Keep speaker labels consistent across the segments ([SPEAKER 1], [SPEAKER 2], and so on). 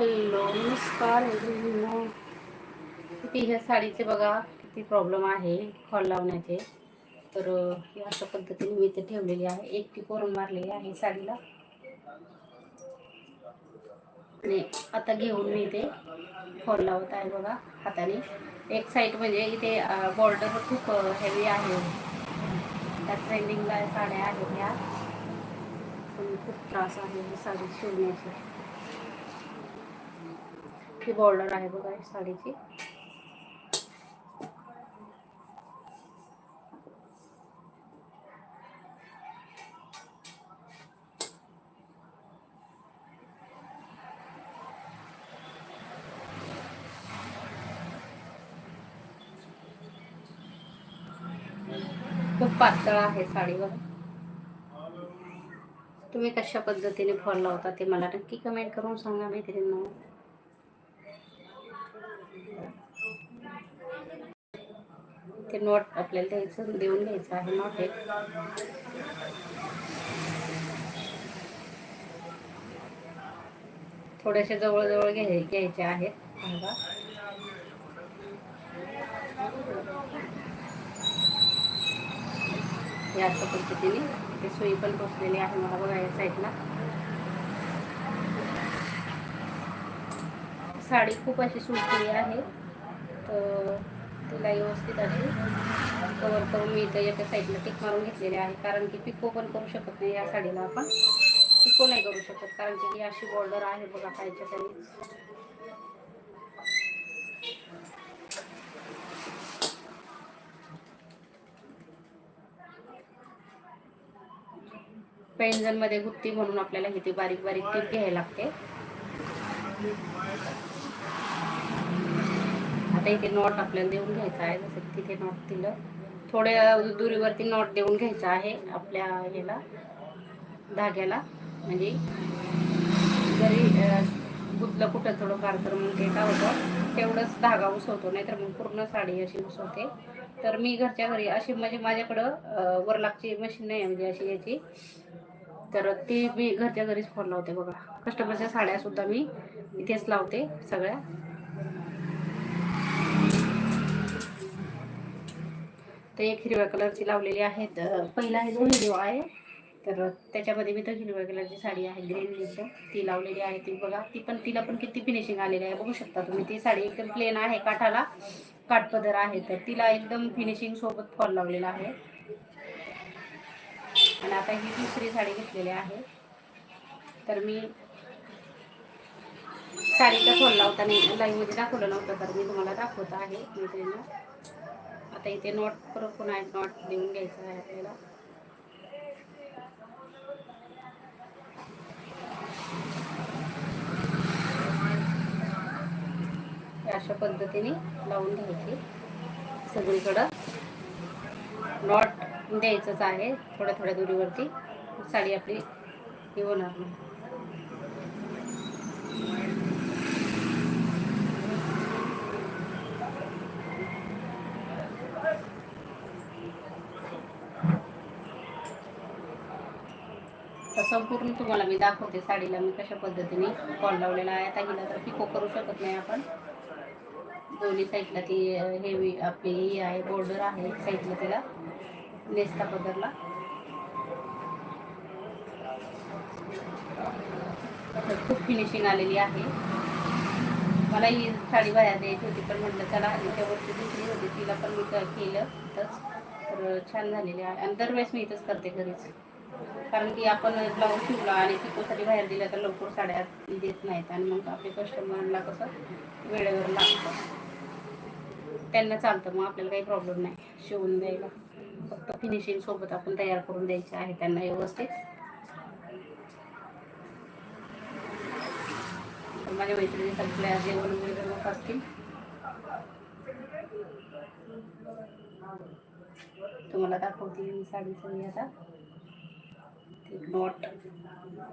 [SPEAKER 1] Hello नमस्कार किती ह्या साडीचे बघा किती प्रॉब्लेम आहे खॉल लावण्याचे. तर अशा पद्धतीने मी इथे ठेवलेली आहे. एक टी कोरून मारलेली आहे साडीला. आणि आता घेऊन मी इथे फॉल लावत आहे बघा हाताने. एक साईड म्हणजे इथे बॉर्डर खूप हेवी आहे. त्या ट्रेंडिंगला साड्या आहेत ह्या. खूप त्रास आहे साडी शिवण्याची. ही बॉर्डर आहे बघा साडीची. खूप पातळ आहे साडी बघा. तुम्ही कशा पद्धतीने फॉल लावता ते मला नक्की कमेंट करून सांगा मैत्रिणींनो. ते नोट आपल्याला द्यायचं देऊन घ्यायचं आहे नोट एक. थोडेसे जवळजवळ घ्याय घ्यायचे आहेत. बघा. या अशा पद्धतीने ते सुई पण पोचलेली आहे मला बघा या साईडला साडी खूप अशी सुटलेली आहे. तर तिला व्यवस्थित अशी कवर करून मी इथं एका साईडला टिक मारून घेतलेली आहे. कारण की पिको पण करू शकत नाही या साडीला आपण. पिको नाही करू शकत. कारण की ही अशी बॉर्डर आहे बघा पाहिजे त्यांनी मध्ये गुत्ती म्हणून आपल्याला इथे बारीक बारीक टीप घ्यायला लागते. आता इथे नॉट आपल्याला देऊन घ्यायचा आहे जसं की तिथे नॉट दिलं. थोड्या दुरीवरती नॉट देऊन घ्यायचा आहे आपल्या ह्याला धाग्याला. म्हणजे जरी गुतलं कुठं थोडंफार तर मग ते काय होतं तेवढंच धागा उसवतो नाहीतर मग पूर्ण साडी अशी उसवते. तर मी घरच्या घरी अशी म्हणजे माझ्याकडं वरलाकची वरलागची मशीन नाही आहे म्हणजे अशी याची. तर ती मी घरच्या घरीच फोन लावते बघा. कस्टमरच्या साड्या सुद्धा मी इथेच लावते सगळ्या. तर एक हिरव्या कलरची लावलेली आहे तर पहिला जो व्हिडिओ आहे. तर त्याच्यामध्ये मी तर हिरव्या कलरची साडी आहे ग्रीन लिंक ती लावलेली आहे ती बघा. ती पण तिला पण किती फिनिशिंग आलेली आहे बघू शकता तुम्ही. ती साडी एकदम प्लेन आहे काठाला. काठपदर आहे. तर तिला एकदम फिनिशिंग सोबत फॉल लावलेला आहे. आणि आता ही दुसरी साडी घेतलेली आहे. तर मी साडीचा फॉल लावताना लाईव्हमध्ये दाखवलं नव्हतं तर मी तुम्हाला दाखवत आहे मैत्रिणींना आता इथे नॉट परत पुन्हा नॉट नोट देऊन घ्यायचं आहे आपल्याला. अशा पद्धतीने लावून घ्यायची. सगळीकडं नॉट द्यायचंच आहे थोड्या थोड्या दुरीवरती. साडी आपली हे होणार नाही तर संपूर्ण तुम्हाला मी दाखवते साडीला मी कशा पद्धतीने कॉल लावलेला आहे. आता हिला तर पिको करू शकत नाही आपण. दोन्ही साईडला ती हेवी आपली ही आहे बॉर्डर आहे एक साईडला तिला. नेसता पदरला. तर खूप फिनिशिंग आलेली आहे. मला ही साडी बाहेर द्यायची होती पण म्हटलं चला त्या वर्षी दुसरी होती तिला पण मी केलं तर छान झालेली आहे. आणि दरवेळेस मी इथंच करते घरीच. कारण की आपण ब्लाऊज शिवला आणि पिकोसाठी बाहेर दिल्या तर लवकर साड्या देत नाहीत आणि मग आपले कस्टमरला कसं वेळेवर लागतं. त्यांना चालतं मग आपल्याला काही प्रॉब्लेम नाही. शिवून द्यायला. फक्त फिनिशिंग सोबत आपण तयार करून द्यायचे आहे त्यांना व्यवस्थित. माझ्या मैत्रिणी सगळ्या जेवण वगैरे लोक असतील. तुम्हाला दाखवते मी साडी सगळी आता. नॉट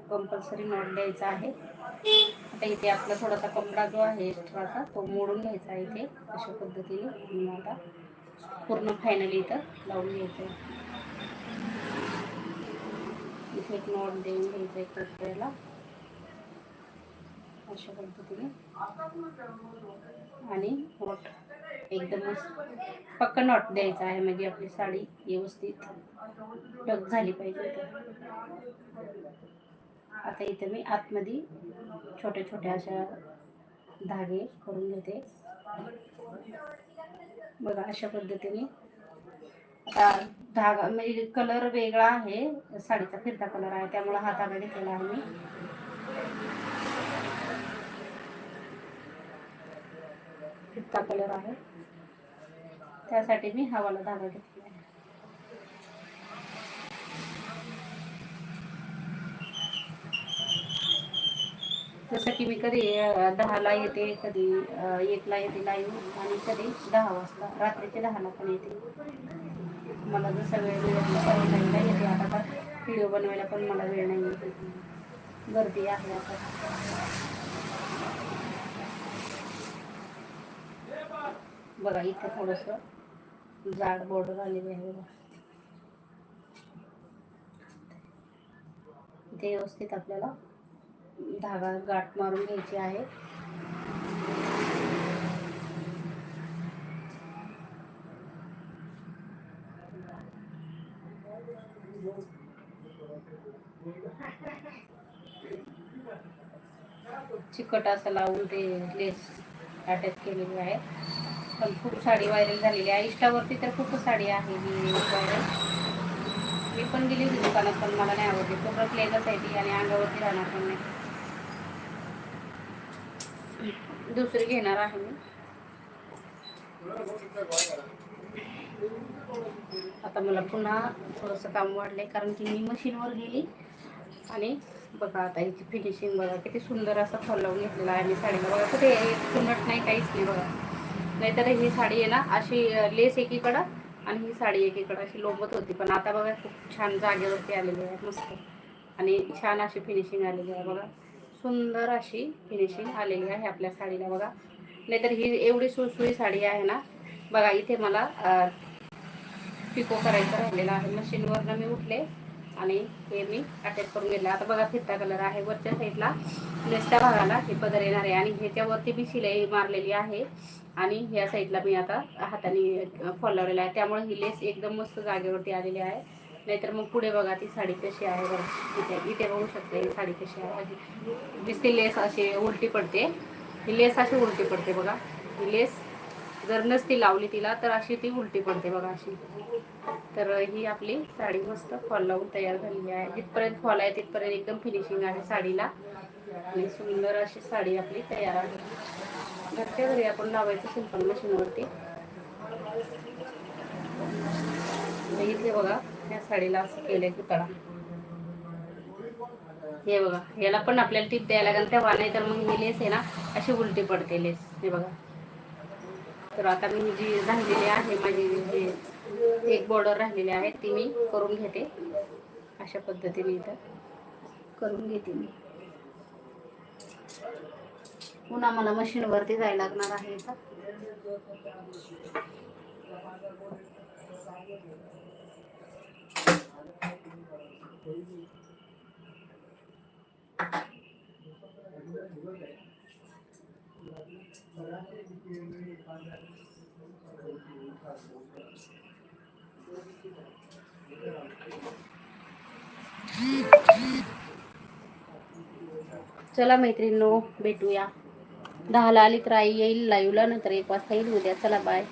[SPEAKER 1] कंपल्सरी नॉट द्यायचा आहे. आता इथे आपला थोडासा कपडा जो आहे एक्स्ट्राचा तो मोडून घ्यायचा आहे इथे अशा पद्धतीने. आणि आता पूर्ण फायनली इथं लावून घ्यायचं आहे. इथे एक नॉट देऊन घ्यायचं एक कपड्याला अशा पद्धतीने. आणि नॉट. एकदमच पक्का नॉट द्यायचा आहे म्हणजे आपली साडी व्यवस्थित. डग झाली पाहिजे आता इथे मी आतमध्ये छोट्या छोट्या अशा धागे करून घेते. बघा अशा पद्धतीने. आता धागा म्हणजे कलर वेगळा आहे. साडीचा फिरता कलर आहे त्यामुळे हा धागा घेतलेला आहे मी. फिरता कलर आहे. त्यासाठी मी हवाला धागा घेतला आहे जसं की मी कधी दहाला येते कधी एकला येते लाईव्ह आणि कधी दहा वाजता. रात्रीचे दहाला पण येते. मला जसं वेळ मिळाला येते. आता तर व्हिडिओ बनवायला पण मला वेळ नाही येते गर्दी आहे आता. बघा इथं थोडंसं जाड बॉर्डर आलेली आहे बघा. इथे व्यवस्थित आपल्याला धागा गाठ मारून घ्यायची आहे. चिकट असं लावून ते लेस अटॅच केलेली आहे. पण खूप साडी व्हायरल झालेली आहे. इष्टावरती तर खूप साडी आहे ही व्हायरल. मी पण गेली होती दुकानात पण मला नाही आवडली. पूर्ण प्लेनच आहे ती आणि अंगावरती राहणार पण नाही. दुसरी घेणार आहे मी. आता मला पुन्हा थोडंसं काम वाढलंय कारण की मी मशीनवर गेली. आणि बघा आता याची फिनिशिंग बघा किती सुंदर असा फॉल लावून घेतलेला आहे मी साडीला. बघा कुठे एक नाही काहीच नाही बघा. नाहीतर ही साडी आहे ना अशी लेस एकीकडं आणि ही साडी एकीकडं अशी लोंबत होती. पण आता बघा खूप छान जागेवरती आलेली आहे मस्त. आणि छान अशी फिनिशिंग आलेली आहे बघा. सुंदर अशी फिनिशिंग आलेली आहे आपल्या साडीला बघा. नाहीतर ही एवढी सुळसुळी साडी आहे ना बघा इथे मला पिको करायचं राहिलेलं आहे. मशीनवरनं मी उठले आणि हे मी अटॅच करून घेतलं. आता बघा फिरता कलर आहे. वरच्या साईडला नेसत्या भागाला हे पदर येणार आहे. आणि ह्याच्यावरती मी शिलाई मारलेली आहे. आणि ह्या साईडला मी आता हाताने फॉल लावलेला आहे. त्यामुळे ही लेस एकदम मस्त जागेवरती आलेली आहे. नाहीतर मग पुढे बघा ती साडी कशी आहे बघा इथे इथे बघू शकते ही साडी कशी आहे. दिसते लेस अशी उलटी पडते. ही लेस अशी उलटी पडते बघा. ही लेस जर नसती लावली तिला तर अशी ती उलटी पडते बघा अशी. तर ही आपली साडी मस्त फॉल लावून तयार झालेली आहे. जिथपर्यंत फॉल आहे तिथपर्यंत एकदम फिनिशिंग आहे साडीला. आणि सुंदर अशी साडी आपली तयार आहे. घरच्या घरी आपण लावायचं सिंपल मशीनवरती इथे बघा. या साडीला असं केलंय पुतळा हे बघा याला पण आपल्याला टीप द्यायला लागेल. तेव्हा नाही तर मग ही लेस आहे ना अशी उलटी पडते लेस. हे बघा. तर आता मी जी राहिलेली आहे माझी जी एक बॉर्डर राहिलेली आहे ती मी करून घेते. अशा पद्धतीने इथं करून घेते मी. पुन्हा मला मशीनवरती जायला लागणार आहे इथं. चला मैत्रिणींनो भेटूया. दहाला आली तर आई येईल लाईव्हला नंतर एक वाजता येईल उद्या चला बाय